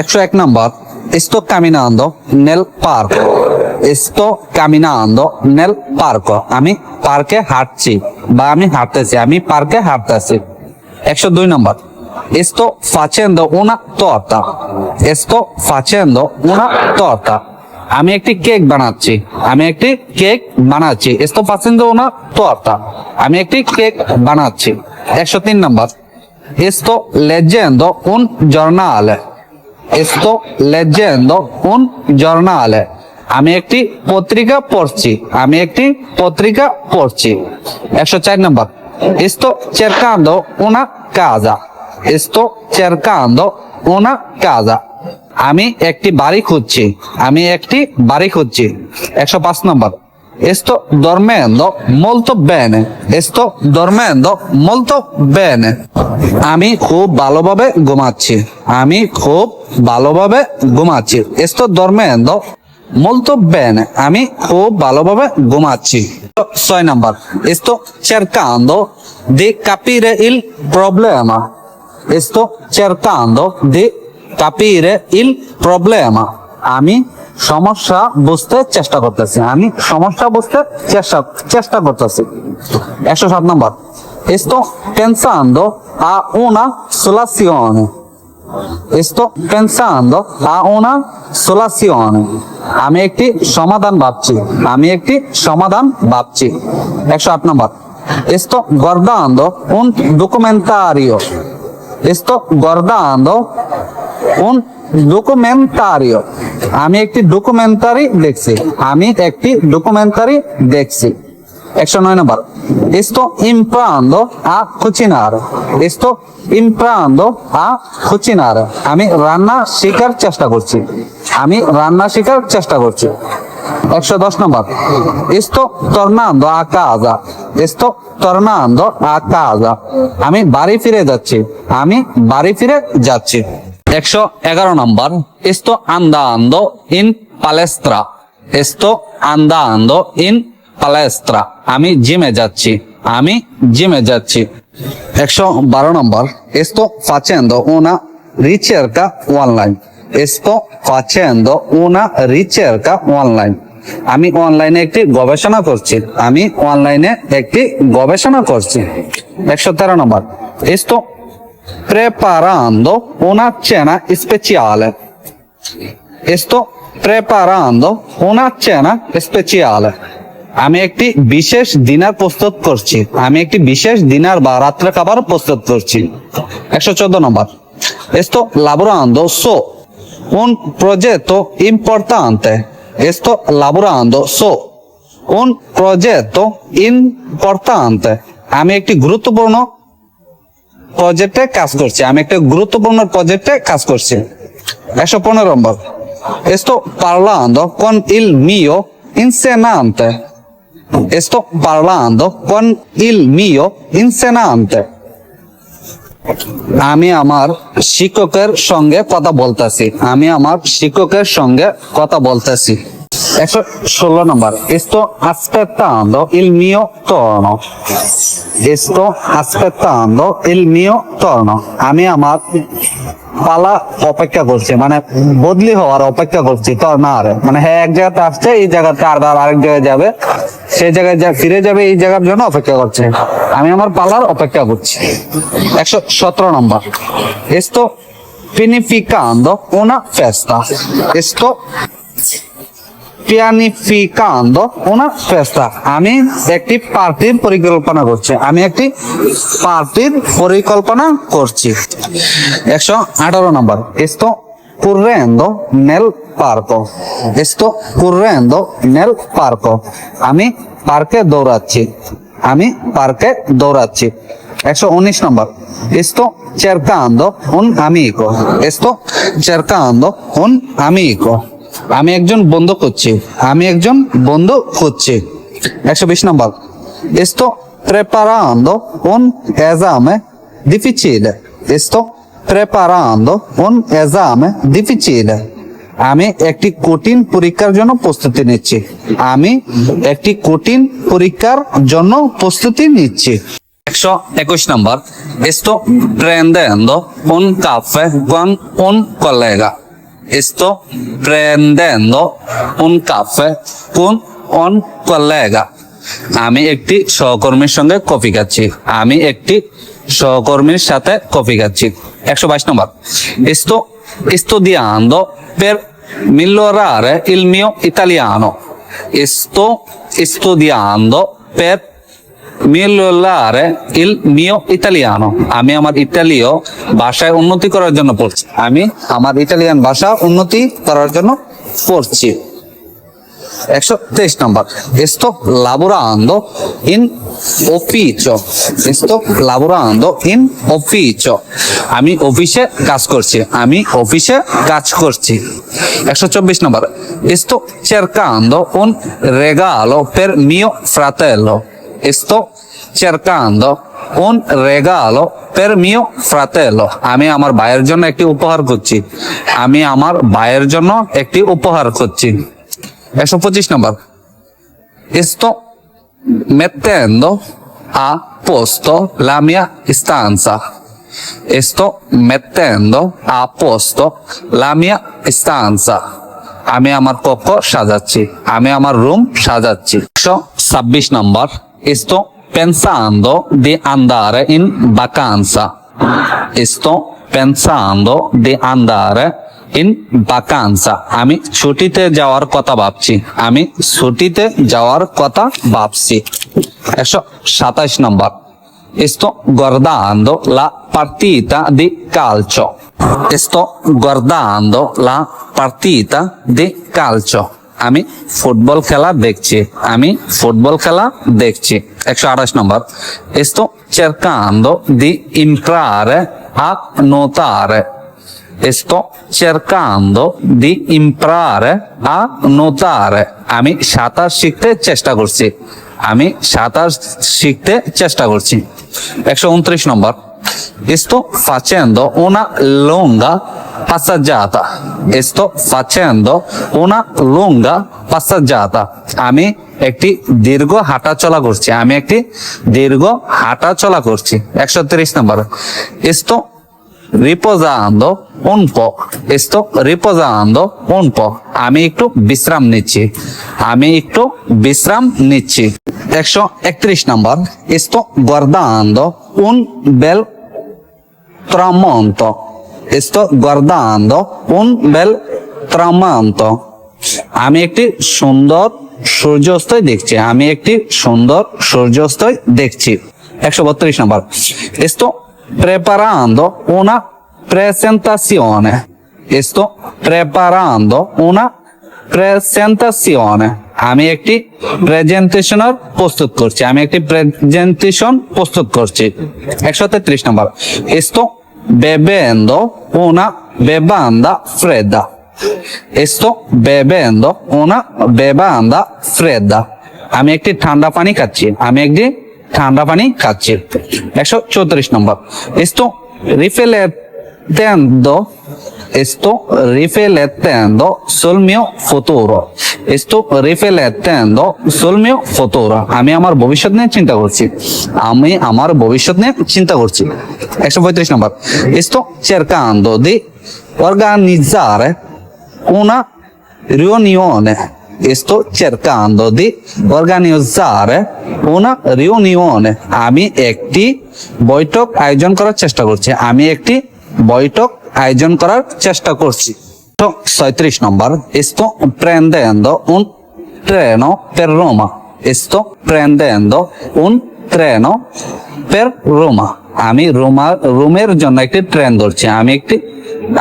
একশো এক নম্বর, ইস্তো কামিনান্দো নেল পার্ক। ইস্তো কামিনান্দো নেল পার্ক। আমি পার্কে হাঁটছি বা আমি হাঁটতেছি, আমি পার্কে হাঁটতেছি। একশো দুই নম্বর, ইস্তো ফাচেন্দো উনা তোর্তা। ইস্তো ফাচেন্দো উনা তোর্তা। আমি একটি কেক বানাচ্ছি। আমি একটি কেক বানাচ্ছি। ইস্তো ফাচেন্দো উনা তোর্তা। আমি একটি কেক বানাচ্ছি। একশো তিন নম্বর, ইস্তো লেজেন্দো উন জর্নালে। Sto leggendo un giornale আমি একটি পত্রিকা পড়ছি, আমি একটি পত্রিকা পড়ছি। একশো চার নম্বর। sto cercando una casa sto cercando una casa আমি একটি বাড়ি খুঁজছি, আমি একটি বাড়ি খুঁজছি। একশো পাঁচ নম্বর। Sto dormendo molto bene sto dormendo molto bene আমি খুব ভালোভাবে ঘুমাচ্ছি আমি খুব ভালোভাবে ঘুমাচ্ছি sto dormendo molto bene আমি খুব ভালোভাবে ঘুমাচ্ছি ছয় number sto cercando di capire il problema sto cercando di capire il problema আমি সমস্যা বুঝতে চেষ্টা করতেছি। আমি সমস্যা বুঝতে চেষ্টা চেষ্টা করতেছি। একশো সাত নম্বর। এসতো পেনসানো আ ওনা সোলাসিওন এসতো পেনসানো আ ওনা সোলাসিওন আমি একটি সমাধান ভাবছি। আমি একটি সমাধান ভাবছি। একশো আট নম্বর। এসতো গর্দান্দ উন ডকুমেন্টারিও। এসতো গর্দান্দ উন ডকুমেন্টারিও। আমি একটি ডকুমেন্টারি দেখছি। আমি একটি ডকুমেন্টারি দেখছি। একশো নয় নম্বর। sto imparando a cucinare sto imparando a cucinare আমি রান্না শেখার চেষ্টা করছি। আমি রান্না শেখার চেষ্টা করছি। একশো দশ নম্বর। sto tornando a casa sto tornando a casa আমি বাড়ি ফিরে যাচ্ছি। আমি বাড়ি ফিরে যাচ্ছি। একশো এগারো নাম্বার। এস্তো আন্দা আন্দ ইন পালেস্ত্রা। এস্তো আন্দা আন্দ ইন পালেস্ত্রা। আমি জিমে যাচ্ছি। আমি জিমে যাচ্ছি। একশো বারো নম্বর। এস্তো আন্দো ওনা রিচের কা অনলাইন। এস্তো আন্দো ওনা রিচের কা অনলাইন। আমি অনলাইনে একটি গবেষণা করছি। আমি অনলাইনে একটি গবেষণা করছি। একশো তেরো নম্বর। এস্তো preparando una cena speciale. Sto preparando una cena speciale. আমি একটি বিশেষ দিনার প্রস্তুত করছি। আমি একটি বিশেষ দিনার বা রাত্রে খাবার প্রস্তুত করছি। একশো চোদ্দ নম্বর। এস্তো লাবুরান্দ সো উন প্রজেত ইম্পর্তান্তে এস্তো লাবুরান্দ সো উন প্রজেত ইম্পর্তান্তে আমি একটি গুরুত্বপূর্ণ প্রজেক্টে কাজ করছি। আমি একটা গুরুত্বপূর্ণ প্রজেক্টে কাজ করছি। একশো পনেরো নম্বর। sto parlando con il mio insegnante sto parlando con il mio insegnante আমি আমার শিক্ষকের সঙ্গে কথা বলতেছি। আমি আমার শিক্ষকের সঙ্গে কথা বলতেছি। একশো ষোলো নম্বর। sto aspettando il mio turno sto aspettando il mio turno আমি আমার পালা অপেক্ষা করছি মানে বদলি হওয়ার অপেক্ষা করছি টর্নার মানে হ্যাঁ এক জায়গাতে আসছে, এই জায়গাতে আর আরেক জায়গায় যাবে, সেই জায়গায় যা ফিরে যাবে, এই জায়গার জন্য অপেক্ষা করছে। আমি আমার পালার অপেক্ষা করছি। একশো সতেরো নম্বর। sto pianificando una festa sto পিয়ানিফিকান্দ ওনার ফেস্তা আমি একটি পার্টির পরিকল্পনা করছি। আমি একটি পার্টির পরিকল্পনা করছি। একশো আঠারো নম্বর। এস্তো কুরেন্দো নেল পার্ক এস্তো কুরেন্দো নেল পার্ক আমি পার্কে দৌড়াচ্ছি। আমি পার্কে দৌড়াচ্ছি। একশো উনিশ নম্বর। এস্তো চেরকান্দ উন আমি ইকো এস্তো চেরকা আন্দো উন আমি ইকো আমি একজন বন্ধু খুঁজছি আমি একজন বন্ধু খুঁজছি একশো বিশ নম্বর। এস্তো preparando un esame difficile sto preparando un esame difficile আমি একটি কঠিন পরীক্ষার জন্য প্রস্তুতি নিচ্ছি। আমি একটি কঠিন পরীক্ষার জন্য প্রস্তুতি নিচ্ছি। একশো একশো নম্বর। prendendo un caffè con un collega esto prendendo un caffè con un collega আমি একটি সহকর্মীর সঙ্গে কফি খাচ্ছি আমি একটি সহকর্মীর সাথে কফি খাচ্ছি একশো বাইশ নম্বর esto studiando per migliorare il mio italiano sto studiando per মিলারে ইল মিও ইতালিয়ানো। আমি আমার ইতালীয় ভাষায় উন্নতি করার জন্য পড়ছি। আমি আমার ইতালিয়ান ভাষা উন্নতি করার জন্য পড়ছি। একশো তেইশ নম্বর। esto lavorando in ufficio esto lavorando in ufficio আমি অফিসে কাজ করছি। আমি অফিসে কাজ করছি। একশো চব্বিশ নম্বর। esto cercando un regalo per mio fratello sto cercando un regalo per mio fratello আমি আমার ভাইয়ের জন্য একটি উপহার করছি আমি আমার ভাইয়ের জন্য একটি উপহার করছি একশো পঁচিশ নম্বর sto mettendo a posto la mia stanza sto mettendo a posto la mia stanza আমি আমার কক্ষ সাজাচ্ছি আমি আমার রুম সাজাচ্ছি একশো ছাব্বিশ নম্বর sto pensando di andare in vacanza sto pensando di andare in vacanza আমি ছুটিতে যাওয়ার কথা ভাবছি আমি ছুটিতে যাওয়ার কথা ভাবছি একশো সাতাশ নম্বর sto guardando la partita di calcio sto guardando la partita di calcio আমি ফুটবল খেলা দেখছি, আমি ফুটবল খেলা দেখছি। একশো আঠাশ নম্বর। sto cercando di imparare a nuotare sto cercando the imparare a nuotare আমি সাঁতার শিখতে চেষ্টা করছি। আমি সাঁতার শিখতে চেষ্টা করছি। একশো উনত্রিশ নম্বর। Sto facendo una lunga passeggiata sto facendo una lunga passeggiata আমি একটি দীর্ঘ হাঁটা চলা করছি আমি একটি দীর্ঘ হাঁটা চলা করছি একশো তিরিশ নম্বর sto রিপোজাando un po sto riposando un po আমি একটু বিশ্রাম নিচ্ছি আমি একটু বিশ্রাম নিচ্ছি একশো একত্রিশ নম্বর sto guardando un bel tramonto sto guardando un bel tramonto আমি একটি সুন্দর সূর্যাস্তয় দেখছি আমি একটি সুন্দর সূর্যাস্তয় দেখছি একশো বত্রিশ নম্বর sto preparando una presentazione sto preparando una presentazione আমি একটি প্রেজেন্টেশন প্রস্তুত করছি। আমি একটি প্রেজেন্টেশন প্রস্তুত করছি। একশো তেত্রিশ নম্বর। এস্তো বেবেন্দ ওনা বেবান্দা ফ্রেদা। এস্তো বেবেন্দ ওনা বেবান্দা ফ্রেদা। আমি একটি ঠান্ডা পানি খাচ্ছি। আমি একটি ঠান্ডা পানি খাচ্ছি। একশো চৌত্রিশ নম্বর। এস্তো রিফেলের দেন্দ এস্তো রিফেলের দেন্দ সলমিও ফতুরো। আমি আমার ভবিষ্যৎ নিয়ে চিন্তা করছি। আমি আমার ভবিষ্যৎ নিয়ে চিন্তা করছি। একশো পঁয়ত্রিশ নম্বর। sto cercando di organizzare una riunione sto cercando di organizzare una riunione আমি একটি বৈঠক আয়োজন করার চেষ্টা করছি। আমি একটি বৈঠক আয়োজন করার চেষ্টা করছি। ছয়ত্রিশ নম্বর sto prendendo un treno per Roma sto prendendo un treno per Roma আমি রোমা রুমের জন্য একটি ট্রেন ধরছি আমি একটি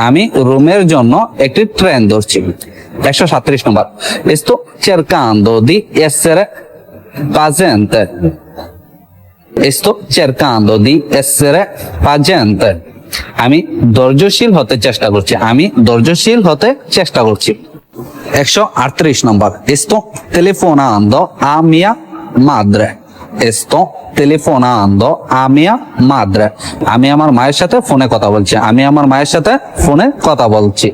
আমি রুমের জন্য একটি ট্রেন ধরছি একশো সাতত্রিশ নম্বর sto cercando di essere paziente sto cercando di essere paziente আমি ধৈর্যশীল হতে চেষ্টা করছি। আমি ধৈর্যশীল হতে চেষ্টা করছি। একশো আটত্রিশ নম্বর। এস্তো টেলিফোন a আমিয়া মাদ্রে। এস্তো টেলিফোন a আমিয়া মাদ্রে। আমি আমার মায়ের সাথে ফোনে কথা বলছি। আমি আমার মায়ের সাথে ফোনে কথা বলছি।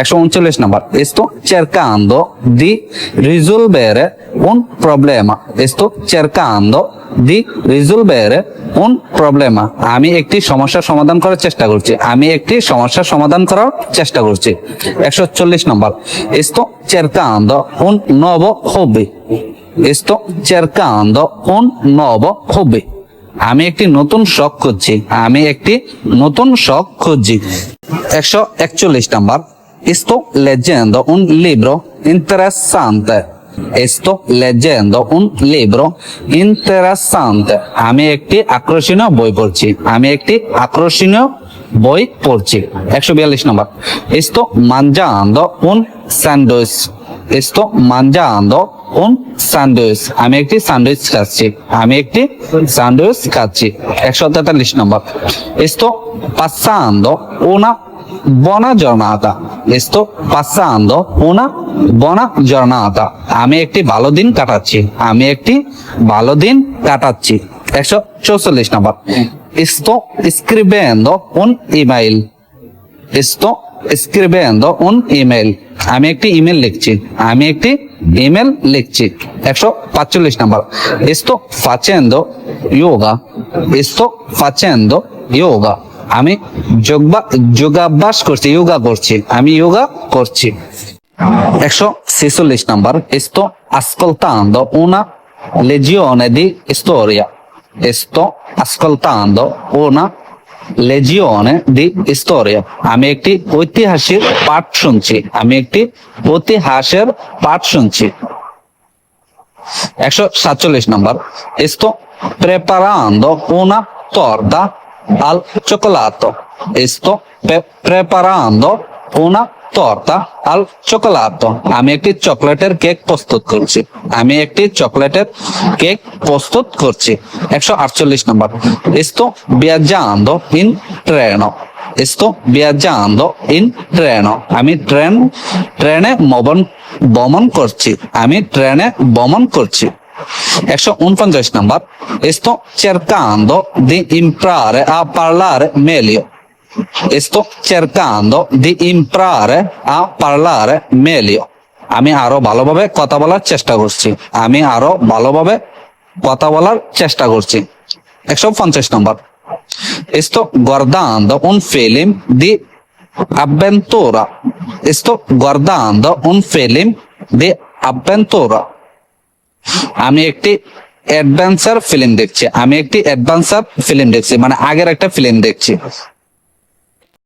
একশো উনচল্লিশ নাম্বার। এস্তো চেরকান্দো দি রিজুলবের উন প্রবলেম। এস্তো চেরকান্দো দি রিজুলবের উন প্রবলেমা। আমি একটি সমস্যার সমাধান করার চেষ্টা করছি। আমি একটি সমস্যার সমাধান করার চেষ্টা করছি। একশো চল্লিশ নাম্বার। এস্তো চেরকান্দো উন নব হবি এস্তো চেরকান্দো উন নব হবি আমি একটি নতুন শখ খুঁজছি। আমি একটি নতুন শখ খুঁজছি। একশো একচল্লিশ number. Sto leggendo un libro interessante sto leggendo un libro interessante আমি একটি আকর্ষণীয় বই পড়ছি আমি একটি আকর্ষণীয় বই পড়ছি একশো বিয়াল্লিশ number sto mangiando un sandwich sto mangiando un sandwich আমি একটি স্যান্ডউইচ খাচ্ছি আমি একটি স্যান্ডউইচ খাচ্ছি একশো তেতাল্লিশ নম্বর sto passando una buona giornata sto passando una buona giornata আমি একটি ভালো দিন কাটাচ্ছি আমি একটি ভালো দিন কাটাচ্ছি একশো নম্বর sto scrivendo un email sto scrivendo un email আমি একটি ইমেল লিখছি আমি একটি ইমেল লিখছি একশো পাঁচচল্লিশ number sto facendo yoga sto facendo yoga আমি যোগাভ্যাস করছি যোগা করছি, আমি যোগা করছি। একশো ছেচল্লিশ নাম্বার, এস্তো আসকলতা আন্দ ওনা লেজিও অনেদি এস্তো এস্তো আসকলতা আন্দ ওনা লেজিও দি ইস্তরিয়া আমি একটি ঐতিহাসিক পাঠ শুনছি, আমি একটি ঐতিহাসের পাঠ শুনছি। একশো সাতচল্লিশ নাম্বার ইস্তো প্রেপারান্দ ওনা তর্দা al cioccolato sto pe- preparando una torta al cioccolato আমি একটি চকলেটের কেক প্রস্তুত করছি আমি একটি চকলেটের কেক প্রস্তুত করছি একশো আটচল্লিশ নম্বর sto viaggiando in treno sto viaggiando in treno আমি ট্রেন ট্রেনে ভ্রমণ করছি আমি ট্রেনে ভ্রমণ করছি একশো উনপঞ্চাশ নম্বর sto cercando di imparare a parlare meglio sto cercando di imparare a parlare meglio আমি আরো ভালোভাবে কথা বলার চেষ্টা করছি আমি আরো ভালোভাবে কথা বলার চেষ্টা করছি একশো পঞ্চাশ নম্বর sto guardando un film di avventura sto guardando un film di avventura আমি একটি অ্যাডভেঞ্চার ফিল্ম দেখছি। আমি একটি অ্যাডভেঞ্চার ফিল্ম দেখছি মানে আগের একটা ফিল্ম দেখছি।